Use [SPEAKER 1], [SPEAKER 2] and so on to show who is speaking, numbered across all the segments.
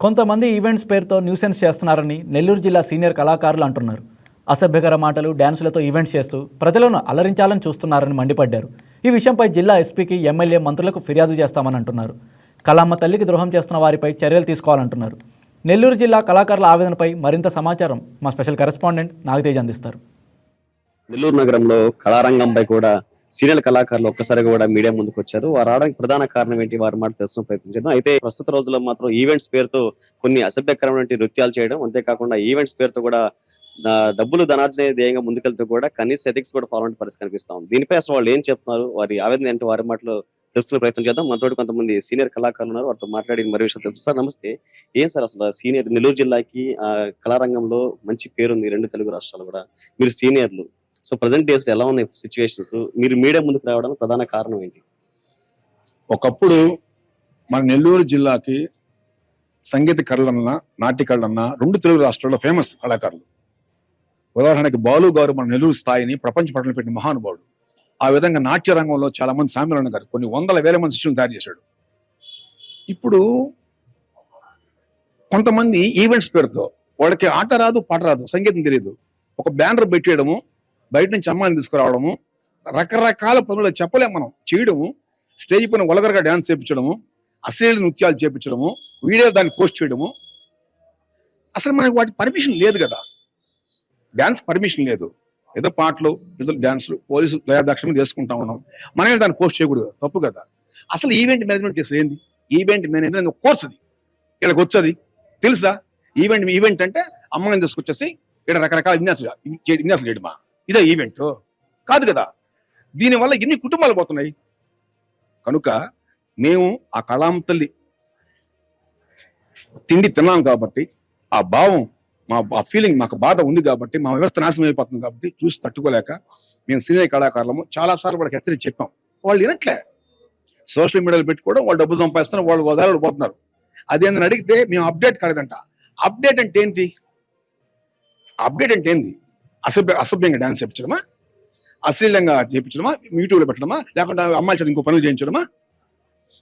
[SPEAKER 1] కొంతమంది ఈవెంట్స్ పేరుతో న్యూసెన్స్ చేస్తున్నారని నెల్లూరు జిల్లా సీనియర్ కళాకారులు అంటున్నారు. అసభ్యకర మాటలు డ్యాన్సులతో ఈవెంట్స్ చేస్తూ ప్రజలను అలరించాలని చూస్తున్నారని మండిపడ్డారు. ఈ విషయంపై జిల్లా ఎస్పీకి ఎమ్మెల్యే మంత్రులకు ఫిర్యాదు చేస్తామని అంటున్నారు. కళామ్మ తల్లికి ద్రోహం చేస్తున్న వారిపై చర్యలు తీసుకోవాలంటున్నారు. నెల్లూరు జిల్లా కళాకారుల ఆవేదనపై మరింత సమాచారం మా స్పెషల్ కరెస్పాండెంట్ నాగతేజ్ అందిస్తారు.
[SPEAKER 2] నెల్లూరు నగరంలో కళారంగంపై కూడా సీనియర్ కళాకారులు ఒక్కసారిగా కూడా మీడియా ముందుకు వచ్చారు. వారు రావడానికి ప్రధాన కారణం ఏంటి? వారి మాట తెలుసుకుని ప్రయత్నం చేద్దాం. అయితే ప్రస్తుత రోజుల్లో మాత్రం ఈవెంట్స్ పేరుతో కొన్ని అసభ్యకరమైన నృత్యాలు చేయడం అంతేకాకుండా ఈవెంట్స్ పేరుతో కూడా డబ్బులు ధనార్జన ధ్యేయంగా ముందుకెళ్తూ కూడా కనీస ఎథిక్స్ కూడా ఫాలో అనే పరిస్థితి కనిపిస్తా ఉంది. దీనిపై అసలు వాళ్ళు ఏం చెప్తున్నారు? వారి ఆవేదన ఏంటి? వారి మాటలో తెలుసుకునే ప్రయత్నం చేద్దాం. మనతో కొంతమంది సీనియర్ కళాకారులు ఉన్నారు. వారితో మాట్లాడి మరి విషయాలు తెలుసు సార్ నమస్తే. ఏం సార్ అసలు సీనియర్ నెల్లూరు జిల్లాకి కళారంగంలో మంచి పేరుంది రెండు తెలుగు రాష్ట్రాలు కూడా. మీరు సీనియర్లు. సో ప్రజెంట్ డేస్ ఎలా ఉన్నాయి సిచ్యువేషన్స్ మీరు మీడియా ముందుకు రావడానికి ప్రధాన కారణం ఏంటి?
[SPEAKER 3] ఒకప్పుడు మన నెల్లూరు జిల్లాకి సంగీత కళలన్నా నాట్య కళలన్నా రెండు తెలుగు రాష్ట్రాల్లో ఫేమస్ కళాకారులు. ఉదాహరణకి బాలు గారు మన నెల్లూరు స్థాయిని ప్రపంచ పట్టణం పెట్టిన మహానుభావుడు. ఆ విధంగా నాట్య రంగంలో చాలా మంది సామ్యులు గారు కొన్ని వందల వేల మంది శిష్యులను తయారు చేశాడు. ఇప్పుడు కొంతమంది ఈవెంట్స్ పేరుతో వాళ్ళకి ఆట రాదు పాట రాదు సంగీతం తెలియదు. ఒక బ్యానర్ పెట్టేయడము బయట నుంచి అమ్మాయిని తీసుకురావడము రకరకాల పనులు చెప్పలేం మనం. చేయడము స్టేజ్ పైన ఒలగరగా డ్యాన్స్ చేయించడము అశ్లీల నృత్యాలు చేయించడము వీడియో దాన్ని పోస్ట్ చేయడము. అసలు మనకి వాటి పర్మిషన్ లేదు కదా. డ్యాన్స్ పర్మిషన్ లేదు. ఏదో పాటలు ఏదో డ్యాన్స్లు పోలీసులు దయాదాక్షణ చేసుకుంటా ఉన్నాం. మనమే దాన్ని పోస్ట్ చేయకూడదు తప్పు కదా. అసలు ఈవెంట్ మేనేజ్మెంట్ చేసి ఏంది? ఈవెంట్ మేనేజ్మెంట్ ఒక కోర్స్ అది. వీళ్ళకి వచ్చేది. తెలుసా? ఈవెంట్ ఈవెంట్ అంటే అమ్మాయిని తీసుకొచ్చేసి ఇక్కడ రకరకాల విన్యాసాలు విన్యాసాలు చేయడమా? ఇదే ఈవెంట్ కాదు కదా? దీనివల్ల ఎన్ని కుటుంబాలు పోతున్నాయి? కనుక మేము ఆ కళాం తల్లి తిండి తిన్నాం కాబట్టి ఆ భావం మా ఆ ఫీలింగ్ మాకు బాధ ఉంది కాబట్టి మా వ్యవస్థ నాశనం అయిపోతుంది కాబట్టి చూసి తట్టుకోలేక మేము సీనియర్ కళాకారులము చాలా సార్లు వాళ్ళకి హెచ్చరించి చెప్పాం. వాళ్ళు వినట్లే. సోషల్ మీడియాలో పెట్టుకోవడం వాళ్ళు డబ్బు సంపాదిస్తున్నారు వాళ్ళు వదాలు పోతున్నారు. అదేందని అడిగితే మేము అప్డేట్ కాలేదంట. అప్డేట్ అంటే ఏంటి? అప్డేట్ అంటే ఏంది? అసభ్య అసభ్యంగా డాన్స్ చేయించడమా అశ్లీలంగా చేయించడమా యూట్యూబ్లో పెట్టడమా? లేకుంటే అమ్మాయిల చేత ఇంకో పనులు చేయించడమా?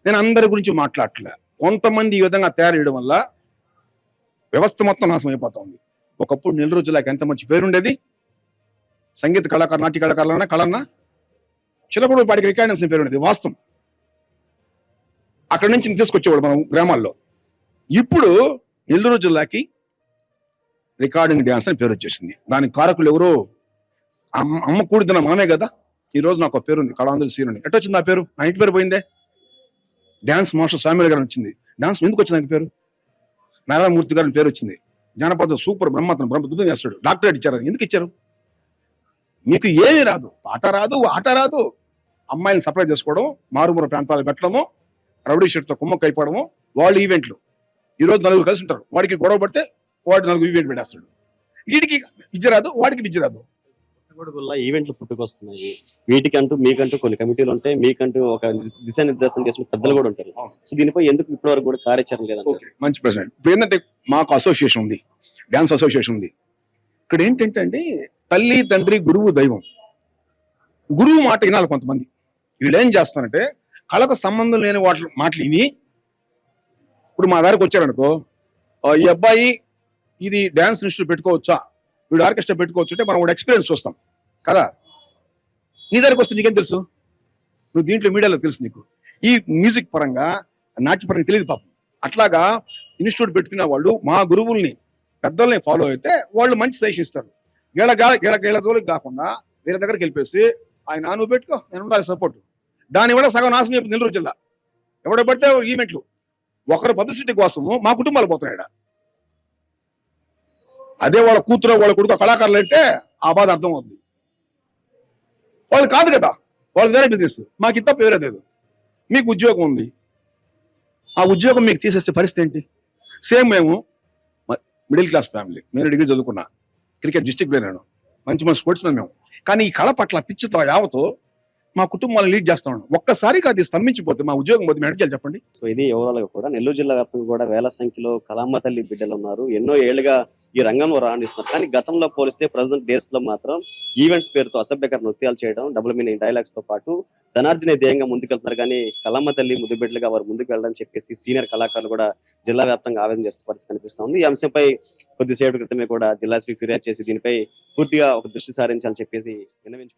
[SPEAKER 3] నేను అందరి గురించి మాట్లాడలే కొంతమంది ఈ విధంగా తయారు చేయడం వల్ల వ్యవస్థ మొత్తం నాశనం అయిపోతా ఉంది ఒకప్పుడు నెల రోజులకి ఎంత మంచి పేరుండేది? సంగీత కళాకారు నాట్య కళాకారులన్నా కళన్నా? చిలకూడు పాటికి రికార్డెన్స్ పేరు ఉండేది వాస్తవం. అక్కడి నుంచి తీసుకొచ్చేవాడు మనం గ్రామాల్లో. ఇప్పుడు నెల్లూరు జిల్లాకి రికార్డింగ్ డ్యాన్స్ అని పేరు వచ్చేసింది. దానికి కారకులు ఎవరో అమ్మ అమ్మ కూడిదిన మనమే కదా? ఈ రోజు నాకు ఒక పేరు ఉంది కళాంధ్ర సీనుని. ఎట్ట వచ్చింది ఆ పేరు? నా ఇంటి పేరు పోయిందే? డ్యాన్స్ మాస్టర్ స్వామి గారు వచ్చింది. డ్యాన్స్ ఎందుకు వచ్చింది దానికి పేరు? నారాయణమూర్తి గారి పేరు వచ్చింది. జానపద సూపర్ బ్రహ్మాత్మ బ్రహ్మద్భుతం చేస్తాడు. డాక్టరేట్ ఇచ్చారు ఎందుకు ఇచ్చారు? మీకు ఏమీ రాదు. పాట రాదు ఆట రాదు. అమ్మాయిని సప్లై చేసుకోవడం మారుమూర ప్రాంతాలు పెట్టడము రౌడీ షర్ట్తో కుమ్మక్క అయిపోవడము వాళ్ళు ఈవెంట్లు. ఈరోజు నలుగురు కలిసి ఉంటారు. వాడికి గొడవ పడితే వాడు నలుగురు ఈవెంట్ పెట్టేస్తాడు. వీడికి విద్య రాదు వాడికి విద్య రాదు.
[SPEAKER 2] పుట్టగొడుగుల్లో ఈవెంట్లు పుట్టుకొస్తున్నాయి. వీటికంటూ మీకంటూ కొన్ని కమిటీలు ఉంటాయి. మీకంటూ ఒక దిశానిర్దేశం చేసిన పెద్దలు కూడా ఉంటారు. సో దీనిపై ఎందుకు ఇప్పటి వరకు కూడా కార్యాచరణ
[SPEAKER 3] ఓకే మంచి ప్రశ్న. ఇప్పుడు ఏంటంటే మాకు అసోసియేషన్ ఉంది. డ్యాన్స్ అసోసియేషన్ ఉంది. ఇక్కడ ఏంటంటే అండి తల్లి తండ్రి గురువు దైవం. గురువు మాట వినాలి కొంతమంది. వీళ్ళు ఏం చేస్తారంటే కళకు సంబంధం లేని వాటి మాటలు విని ఇప్పుడు మా దగ్గరకు వచ్చారనుకో "ఆ, ఈ అబ్బాయి ఇది డ్యాన్స్ ఇన్స్టిట్యూట్ పెట్టుకోవచ్చా? వీడు ఆర్కెస్ట్రా పెట్టుకోవచ్చు అంటే మనం ఎక్స్పీరియన్స్ చూస్తాం. కదా? నీ దగ్గరకు వస్తే నీకేం తెలుసు? నువ్వు దీంట్లో మీడియాలో తెలుసు నీకు. ఈ మ్యూజిక్ పరంగా నాట్య పరంగా తెలియదు పాపం. అట్లాగా ఇన్స్టిట్యూట్ పెట్టుకున్న వాళ్ళు మా గురువుల్ని పెద్దల్ని ఫాలో అయితే వాళ్ళు మంచి సజెషన్ ఇస్తారు. గేళ గేళ గేళ జోలికి కాకుండా వేరే దగ్గరికి వెళ్ళిపోసి ఆయన నువ్వు పెట్టుకో నేను ఉండాలి సపోర్ట్ దానివల్ల సగం నాశనం చెప్పి నెల్లూరు జిల్లా. ఎవడో పడితే ఈవెంట్లు. ఒకరు పబ్లిసిటీ కోసము మా కుటుంబాలు పోతున్నాయి అదే వాళ్ళ కూతురు వాళ్ళ కొడుకు కళాకారులు అంటే ఆ బాధ అర్థం అవుతుంది వాళ్ళు కాదు కదా. వాళ్ళు వేరే బిజినెస్ మాకు ఇంత పేరు లేదు. మీకు ఉద్యోగం ఉంది. ఆ ఉద్యోగం మీకు తీసేస్తే పరిస్థితి ఏంటి? సేమ్ మేము మిడిల్ క్లాస్ ఫ్యామిలీ నేను డిగ్రీ చదువుకున్నా. క్రికెట్ డిస్ట్రిక్ట్ నేను. మంచి మంచి స్పోర్ట్స్ మేము. కానీ ఈ కళ పట్ల పిచ్చితో యావతో మా కుటుంబాలను లీడ్ చేస్తా ఉన్నాం ఒక్కసారిగా అది స్తంభించిపోతే మా ఉద్యోగం పోతే మేడం చెప్పండి.
[SPEAKER 2] సో ఇది ఓవరాల్ కూడా నెల్లూరు జిల్లా వ్యాప్తంగా కూడా వేల సంఖ్యలో కలామ్మ తల్లి బిడ్డలు ఉన్నారు. ఎన్నో ఏళ్ళుగా ఈ రంగంలో రాణిస్తున్నారు. కానీ గతంలో పోలిస్తే ప్రజెంట్ డేస్లో మాత్రం ఈవెంట్స్ పేరుతో అసభ్యకర నృత్యాలు చేయడం డబుల్ మీనింగ్ డైలాగ్స్తో పాటు ధనార్జనే ధ్యేయంగా ముందుకెళ్తున్నారు. కానీ కలమ్మ తల్లి ముద్దు బిడ్డలుగా వారు ముందుకు వెళ్ళడం చెప్పేసి సీనియర్ కళాకారులు కూడా జిల్లా వ్యాప్తంగా ఆవేదన చేస్తున్న పరిస్థితి కనిపిస్తుంది ఈ అంశంపై కొద్దిసేపటి క్రితమే కూడా జిల్లా స్పీ ఫిర్యాదు చేసి దీనిపై పూర్తిగా ఒక దృష్టి సారించాలని చెప్పేసి విన్నవించు